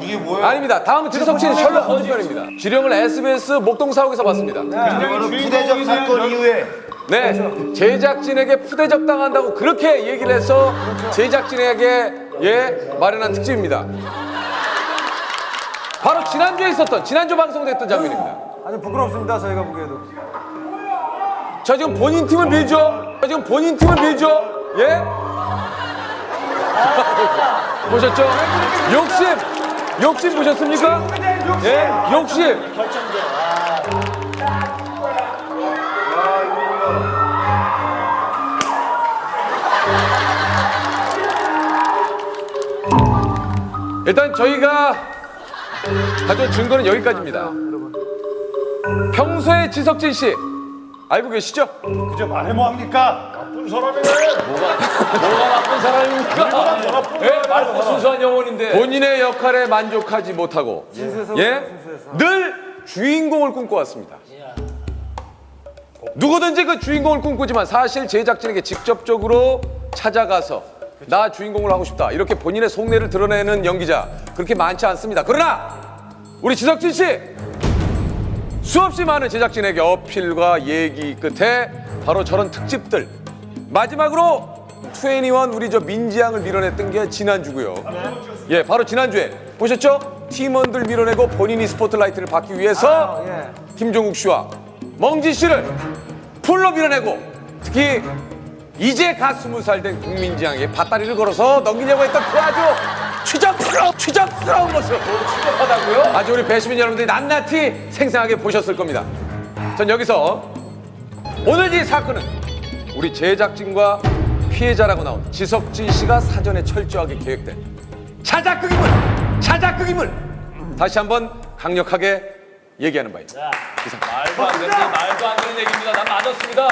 이게 뭐야? 아닙니다. 다음은 지석진 셜록 홈즈 편입니다. 주령을 SBS 목동 사옥에서 봤습니다. 이거는 부대적 사건 이후에 네, 제작진에게 푸대접 당한다고 그렇게 얘기를 해서 제작진에게 예 마련한 특집입니다. 바로 지난주에 있었던 지난주 방송됐던 장면입니다. 아주 부끄럽습니다. 저희가 보기에도. 저 지금 본인 팀을 밀죠. 저 지금 본인 팀을 밀죠. 예? 보셨죠? 욕심, 욕심 보셨습니까? 예, 욕심. 일단 저희가 가져온 증거는 여기까지입니다. 평소에 지석진 씨 알고 계시죠? 그저 말해 뭐 합니까? 나쁜 사람이네. 뭐가 나쁜 사람입니까? 예, 맑고 순수한 영혼인데 본인의 역할에 만족하지 못하고 예, 늘 주인공을 꿈꿔왔습니다. 누구든지 그 주인공을 꿈꾸지만 사실 제작진에게 직접적으로 찾아가서 나 주인공을 하고 싶다 이렇게 본인의 속내를 드러내는 연기자 그렇게 많지 않습니다. 그러나 우리 지석진 씨 수없이 많은 제작진에게 어필과 얘기 끝에 바로 저런 특집들 마지막으로 21 우리 저 민지양을 밀어냈던 게 지난주고요. 예, 바로 지난주에 보셨죠? 팀원들 밀어내고 본인이 스포트라이트를 받기 위해서 김종국 씨와 멍지 씨를 풀로 밀어내고 특히 이제 갓 스무 살 된 국민지향에 밭다리를 걸어서 넘기려고 했던 그 아주 추잡스러운 추잡스러운 모습 추잡하다고요? 아주 우리 배시민 여러분들이 낱낱이 생생하게 보셨을 겁니다. 전 여기서 오늘 이 사건은 우리 제작진과 피해자라고 나온 지석진 씨가 사전에 철저하게 계획된 자작극임을 자작극임을 다시 한번 강력하게 얘기하는 바입니다. 말도 안 되는 말도 안 되는 얘기입니다. 난 맞았습니다.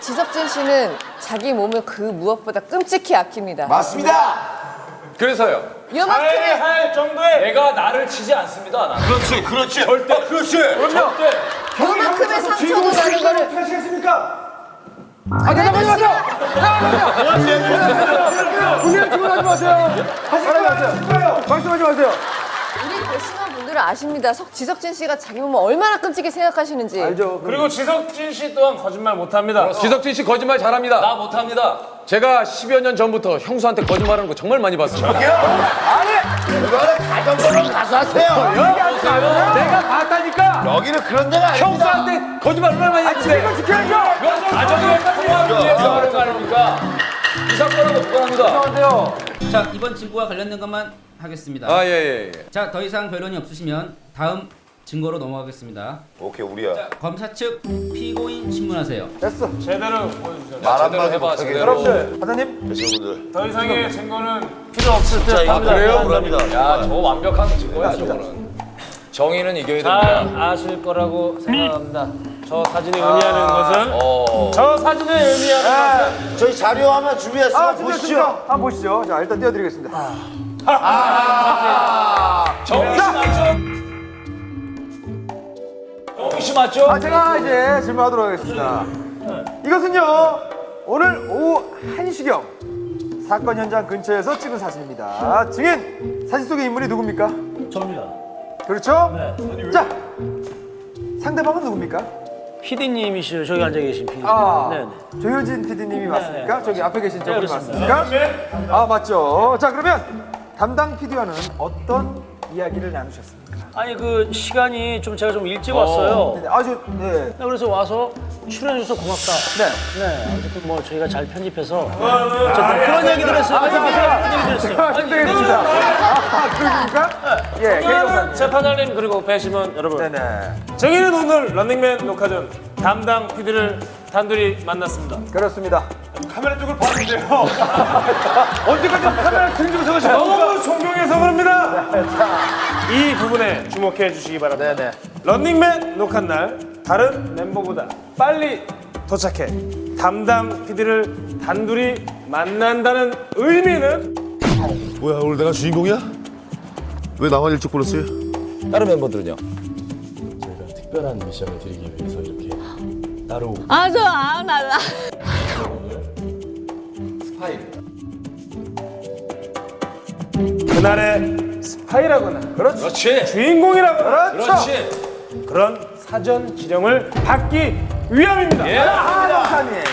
지석진 씨는 자기 몸을 그 무엇보다 끔찍히 아낍니다. 맞습니다. 그래서요. 요만큼의 할 정도의 내가 나를 치지 않습니다. 나는. 그렇지, 그렇지. 절대 그렇지. 절대. 요만큼의 상처도 나는 거를 하시겠습니까? 아, 대답하지 마세요! 분명 질문하지 마세요. 하지 마세요. 말씀하지 마세요. 우리 배심원 분들은 아십니다. 석 지석진 씨가 자기 몸을 얼마나 끔찍히 생각하시는지. 알죠. 그리고 지석진 씨 또한 거짓말 못합니다. 지석진 씨 거짓말 잘합니다. 나 못합니다. 제가 10여 년 전부터 형수한테 거짓말하는 거 정말 많이 봤습니다. 이거는 가정법으로 가서 하세요. 내가 봤다니까! 여기는 그런 데가 아닙니다. 형수한테 거짓말 얼마나 많이 했는데! 지켜야죠. 가정의 이 사건하고 무관합니다. 죄송한데요. 자 이번 증거와 관련된 것만 하겠습니다. 아, 예, 예, 예. 자 더 이상 변론이 없으시면 다음 증거로 넘어가겠습니다. 오케이, 우리야. 검사 측 피고인 신문하세요. 됐어. 제대로 보여주세요. 말 제대로 한마디 해봐, 못하게. 제대로. 여러분들, 사장님. 배우분들. 더 이상의 증거는 필요 없을 듯 자, 합니다. 이거 억울합니다. 야, 저거 완벽한 증거야, 저거는. 정의는 이겨야 잘 됩니다. 아실 거라고 생각합니다. 저 사진이 의미하는 것은 어. 저 사진이 의미하는 것은 저희 자료 하나 아, 보시죠. 준비했습니다. 한번 보시죠. 자, 일단 띄워드리겠습니다. 정희 씨 맞죠? 정희 씨 맞죠? 아, 제가 이제 질문하도록 하겠습니다. 이것은요, 오늘 오후 1시경 사건 현장 근처에서 찍은 사진입니다. 증인, 사진 속의 인물이 누굽니까? 접니다. 그렇죠? 자, 상대방은 누굽니까? PD님이시죠. 저기 앉아 계신 PD. 아, 네, 네. 조효진 PD님이 맞습니까? 저기 앞에 계신 저분이 그렇습니다. 맞습니까? 아, 맞죠. 자, 그러면 담당 PD와는 어떤 이야기를 나누셨습니까? 아니 그 시간이 좀 제가 좀 일찍 왔어요. 네, 아주, 네. 그래서 와서 출연해줘서 고맙다. 네. 네, 어쨌든 뭐 저희가 잘 편집해서 어쨌든 그런 얘기들 했어요. 아, 그런 얘기들 했어요. 아, 선택했습니다. 아, 그러십니까? 예, 개혁사님. 재판장님 그리고 배심원 여러분 네네. 정의는 오늘 런닝맨 녹화 전 담당 PD를 단둘이 만났습니다 그렇습니다. 카메라 쪽을 봤는데요 언제까지 카메라 등지고 서 가시고 너무 존경해서 그럽니다 이 부분에 주목해 주시기 바랍니다 네네. 런닝맨 녹화 날 다른 멤버보다 빨리 도착해 담당 PD를 단둘이 만난다는 의미는 뭐야, 오늘 내가 주인공이야? 왜 나만 일찍 불렀어요? 다른 멤버들은요? 특별한 미션을 드리기 위해서 이렇게 따로 아, 저, 아, 나, 나. 그날의 스파이라거나 그렇죠. 그렇지. 주인공이라거나 그렇지. 그런 사전 지령을 받기 위함입니다. 아, 박사님.